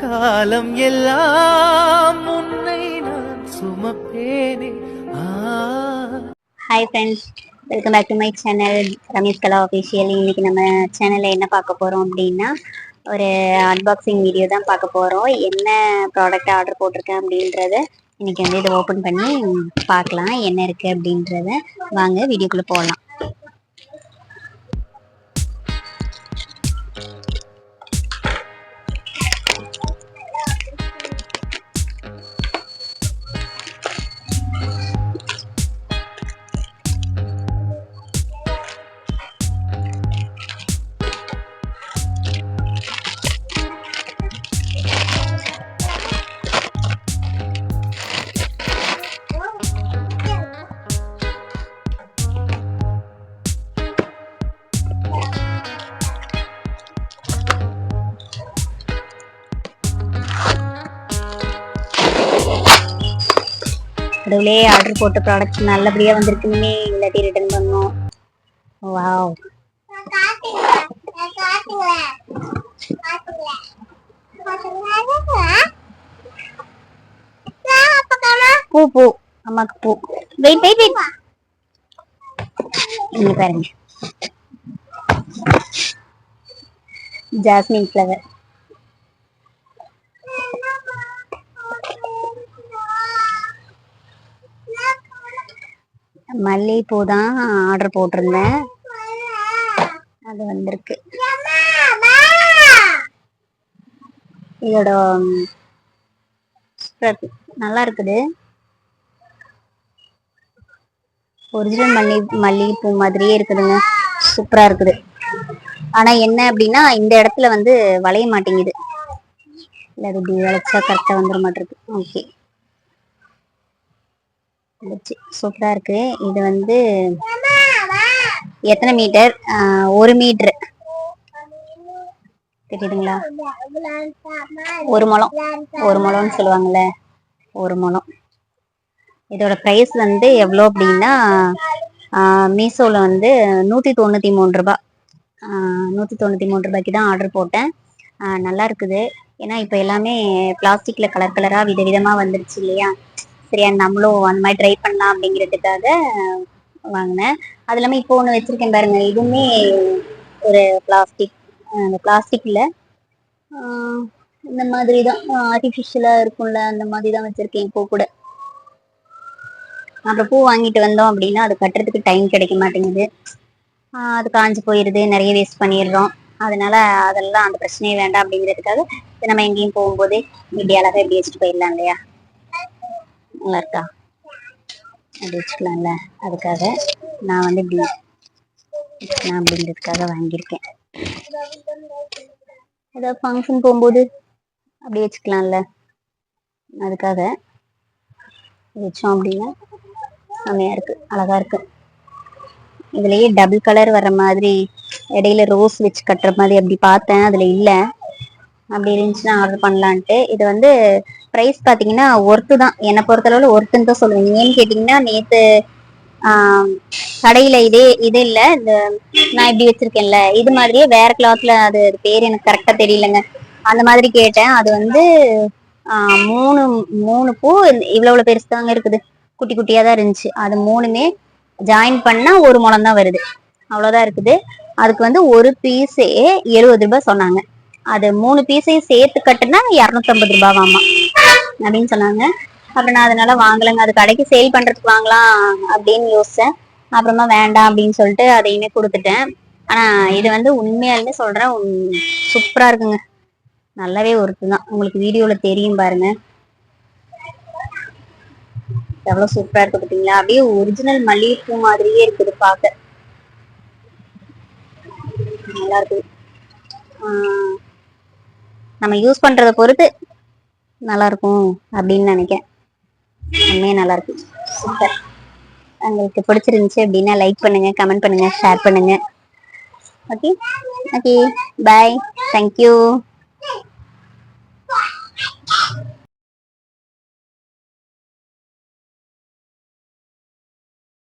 காலம் எல்லாம் உன்னை நான் சுமப்பேனே. Hi friends welcome back to my channel Ramesh Kala official இன்னைக்கு நம்ம சேனலில் என்ன பார்க்க போகிறோம் அப்படின்னா ஒரு அன்பாக்சிங் வீடியோ தான் பார்க்க போகிறோம் என்ன ப்ராடக்ட் ஆர்டர் போட்டிருக்கேன் அப்படின்றத இன்னைக்கு வந்து இதை ஓப்பன் பண்ணி பார்க்கலாம். என்ன இருக்குது அப்படின்றத வாங்க வீடியோக்குள்ளே போகலாம் கடவுளே ஆர்டர் போட்ட ப்ராடக்ட் நல்லபடியா வந்திருக்குமே இல்லாட்டி ரிட்டர்ன் பண்ணோம் வாவ் பூ பூ. அம்மாக்கு பூ. வெயிட் வெயிட் வெயிட் இங்க பாருங்க. ஜாஸ்மின் ஃப்ளவர் மல்லிகைப்பூ தான் ஆர்டர் போட்டிருந்தேன். அது வந்திருக்கு. இதோட நல்லா இருக்குது. ஒரிஜினல் மல்லி மல்லிகைப்பூ மாதிரியே இருக்குதுங்க. சூப்பரா இருக்குது. ஆனா என்ன அப்படின்னா இந்த இடத்துல வந்து வளைய மாட்டேங்குது. இல்லை அது இப்படி வளைச்சா கரெக்டாக வந்துட மாட்டிருக்கு. ஓகே சூப்பரா இருக்கு. இது வந்து எத்தனை மீட்டர்? ஒரு மீட்ரு தெரியுதுங்களா? ஒரு முழம். ஒரு முளம்னு சொல்லுவாங்கல்ல. ஒரு முழம். இதோட ப்ரைஸ் வந்து எவ்வளோ அப்படின்னா மீஷோவில் வந்து நூற்றி தொண்ணூற்றி மூணு ரூபாய் நூற்றி தொண்ணூற்றி மூணு ரூபாய்க்கு தான் ஆர்டர் போட்டேன். நல்லா இருக்குது. ஏன்னா இப்போ எல்லாமே பிளாஸ்டிக்கில் கலர் கலராக விதவிதமாக வந்துருச்சு இல்லையா? சரியா நம்மளும் அந்த மாதிரி ட்ரை பண்ணலாம் அப்படிங்கிறதுக்காக வாங்கினேன். அது இல்லாமல் இப்போ ஒன்று வச்சுருக்கேன் பாருங்க. இதுவுமே ஒரு பிளாஸ்டிக் அந்த பிளாஸ்டிக்கில் இந்த மாதிரி தான் ஆர்டிஃபிஷியலாக இருக்கும்ல அந்த மாதிரி தான் வச்சுருக்கேன் இப்போ கூட. அப்புறம் பூ வாங்கிட்டு வந்தோம் அப்படின்னா அது கட்டுறதுக்கு டைம் கிடைக்க மாட்டேங்குது. அது காஞ்சு போயிடுது நிறைய வேஸ்ட் பண்ணிடுறோம். அதனால அதெல்லாம் அந்த பிரச்சனையே வேண்டாம் அப்படிங்கிறதுக்காக நம்ம எங்கேயும் போகும்போது இப்படி அழகாக இப்படி வச்சுட்டு போயிடலாம் இல்லையா? நல்லா இருக்கா அப்படி வச்சுக்கலாம்ல. அதுக்காக நான் வந்து இப்படி நான் அப்படின்றதுக்காக வாங்கியிருக்கேன். ஏதாவது ஃபங்க்ஷன் போகும்போது அப்படி வச்சுக்கலாம்ல. அதுக்காக வச்சோம் அப்படின்னா செம்மையாக இருக்குது அழகாக இருக்குது இதுலயே டபுள் கலர் வர்ற மாதிரி இடையில ரோஸ் வச்சு கட்டுற மாதிரி அப்படி பார்த்தேன். அதில் இல்லை. அப்படி இருந்துச்சுன்னா ஆர்டர் பண்ணலான்ட்டு. இது வந்து ப்ரைஸ் பார்த்தீங்கன்னா ஒர்த்து தான். என்னை பொறுத்தளவில் ஒர்த்துன்னு தான் சொல்லுவேன். ஏன்னு கேட்டிங்கன்னா நேற்று கடையில் இதே இது இல்லை. இந்த நான் இப்படி வச்சிருக்கேன்ல. இது மாதிரியே வேற கிளாத்தில் அது பேர் எனக்கு கரெக்டாக தெரியலங்க. அந்த மாதிரி கேட்டேன். அது வந்து மூணு மூணு பூ இவ்வளோ இவ்வளோ பெருசு தாங்க இருக்குது. குட்டி குட்டியாக தான் இருந்துச்சு. அது மூணுமே ஜாயின் பண்ணால் ஒரு முழம் தான் வருது. அவ்வளோதான் இருக்குது. அதுக்கு வந்து ஒரு பீஸே எழுபது ரூபாய் சொன்னாங்க. அது மூணு பீஸையும் சேர்த்து கட்டுனா இரநூத்தம்பது ரூபாவாமா? அப்படின்னு சொன்னாங்க. அப்புறம் நான் அதனால வாங்கலைங்க. அது கடைக்கு சேல் பண்றதுக்கு வாங்கலாம் அப்படின்னு யோசிச்சேன். அப்புறமா வேண்டாம் அப்படின்னு சொல்லிட்டு அதையுமே கொடுத்துட்டேன். ஆனா இது வந்து உண்மையாலுமே சொல்றேன் சூப்பரா இருக்குங்க. நல்லாவே ஒர்த்து தான். உங்களுக்கு வீடியோல தெரியும் பாருங்க. எவ்வளவு சூப்பரா இருக்கு பாத்தீங்களா? அப்படியே ஒரிஜினல் மல்லிகைப்பூ மாதிரியே இருக்குது பார்க்க. நல்லா இருக்குது. ஆஹ் நம்ம யூஸ் பண்றத பொறுத்து நல்லா இருக்கும் அப்படின்னு நினைக்கிறேன். உண்மையே நல்லாயிருக்கு சூப்பர் உங்களுக்கு பிடிச்சிருந்துச்சு அப்படின்னா லைக் பண்ணுங்க கமெண்ட் பண்ணுங்க ஷேர் பண்ணுங்க. Okay okay bye thank you